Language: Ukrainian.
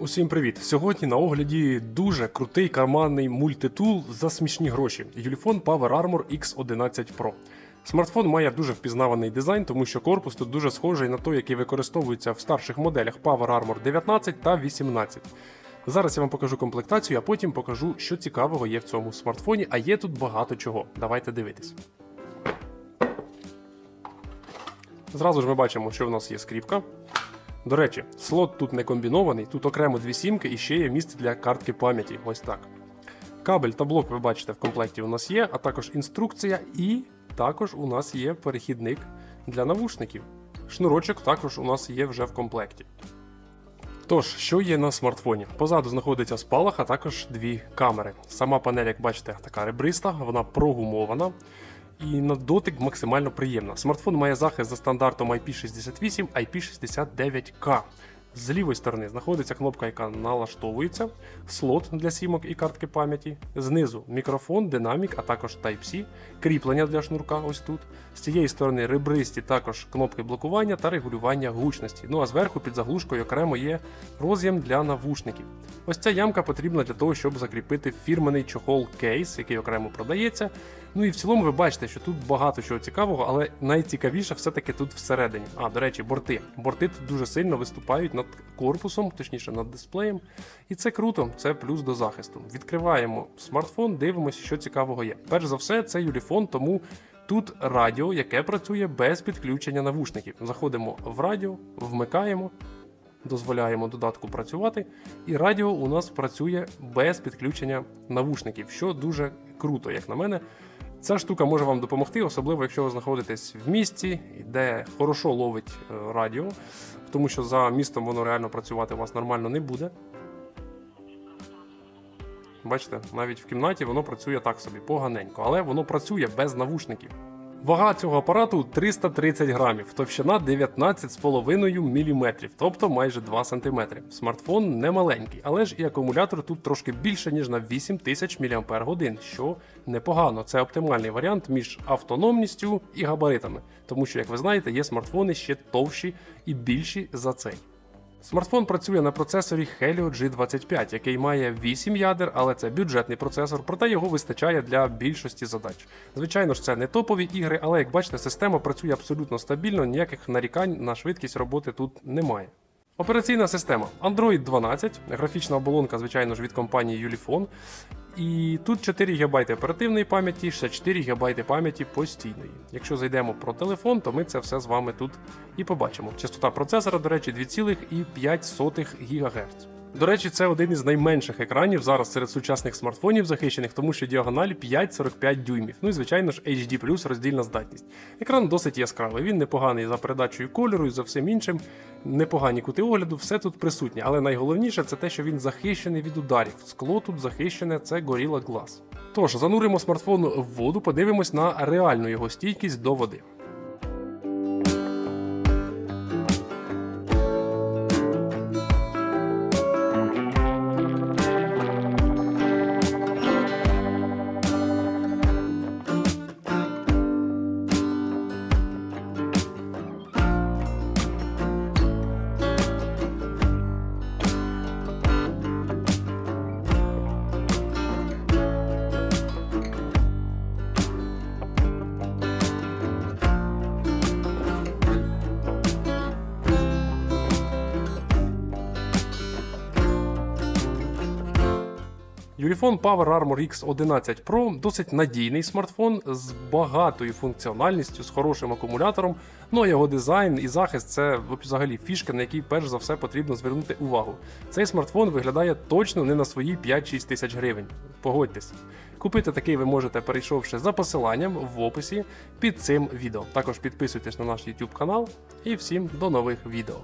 Усім привіт! Сьогодні на огляді дуже крутий карманний мультитул за смішні гроші. Ulefone Power Armor X11 Pro. Смартфон має дуже впізнаваний дизайн, тому що корпус тут дуже схожий на той, який використовується в старших моделях Power Armor 19 та 18. Зараз я вам покажу комплектацію, а потім покажу, що цікавого є в цьому смартфоні, а є тут багато чого. Давайте дивитись. Зразу ж ми бачимо, що в нас є скріпка. До речі, слот тут не комбінований, тут окремо дві сімки і ще є місце для картки пам'яті. Ось так. Кабель та блок, ви бачите, в комплекті у нас є, а також інструкція, і також у нас є перехідник для навушників. Шнурочок також у нас є вже в комплекті. Тож, що є на смартфоні? Позаду знаходиться спалах, а також дві камери. Сама панель, як бачите, така ребриста, вона прогумована і на дотик максимально приємна. Смартфон має захист за стандартом IP68, IP69K. З лівої сторони знаходиться кнопка, яка налаштовується, слот для сімок і картки пам'яті. Знизу мікрофон, динамік, а також Type-C, кріплення для шнурка ось тут. З цієї сторони ребристі також кнопки блокування та регулювання гучності. Ну а зверху під заглушкою окремо є роз'єм для навушників. Ось ця ямка потрібна для того, щоб закріпити фірмений чохол кейс, який окремо продається. Ну і в цілому ви бачите, що тут багато чого цікавого, але найцікавіше все-таки тут всередині. А, до речі, борти. Борти тут дуже сильно виступають над корпусом, точніше над дисплеєм. І це круто, це плюс до захисту. Відкриваємо смартфон, дивимося, що цікавого є. Перш за все, це юліфон, тому тут радіо, яке працює без підключення навушників. Заходимо в радіо, вмикаємо. Дозволяємо додатку працювати, і радіо у нас працює без підключення навушників, що дуже круто, як на мене. Ця штука може вам допомогти, особливо якщо ви знаходитесь в місті, де хорошо ловить е, радіо, тому що за містом воно реально працювати у вас нормально не буде. Бачите, навіть в кімнаті воно працює так собі, поганенько, але воно працює без навушників. Вага цього апарату 330 грамів, товщина 19,5 мм, тобто майже 2 см. Смартфон не маленький, але ж і акумулятор тут трошки більше, ніж на 8000 мАч, що непогано. Це оптимальний варіант між автономністю і габаритами, тому що, як ви знаєте, є смартфони ще товщі і більші за цей. Смартфон працює на процесорі Helio G25, який має 8 ядер, але це бюджетний процесор, проте його вистачає для більшості задач. Звичайно ж, це не топові ігри, але як бачите, система працює абсолютно стабільно, ніяких нарікань на швидкість роботи тут немає. Операційна система Android 12, графічна оболонка, звичайно ж, від компанії Ulefone. І тут 4 ГБ оперативної пам'яті, 64 ГБ пам'яті постійної. Якщо зайдемо про телефон, то ми це все з вами тут і побачимо. Частота процесора, до речі, 2,5 ГГц. До речі, це один із найменших екранів зараз серед сучасних смартфонів захищених, тому що діагональ 5,45 дюймів. Ну і звичайно ж HD роздільна здатність. Екран досить яскравий, він непоганий за передачею кольору і за всім іншим. Непогані кути огляду, все тут присутнє. Але найголовніше це те, що він захищений від ударів. Скло тут захищене, це Gorilla Glass. Тож, зануримо смартфон в воду, подивимось на реальну його стійкість до води. Ulefone Power Armor X11 Pro досить надійний смартфон з багатою функціональністю, з хорошим акумулятором. Ну а його дизайн і захист це взагалі фішка, на якій перш за все потрібно звернути увагу. Цей смартфон виглядає точно не на свої 5-6 тисяч гривень. Погодьтесь. Купити такий ви можете, перейшовши за посиланням в описі під цим відео. Також підписуйтесь на наш YouTube канал і всім до нових відео.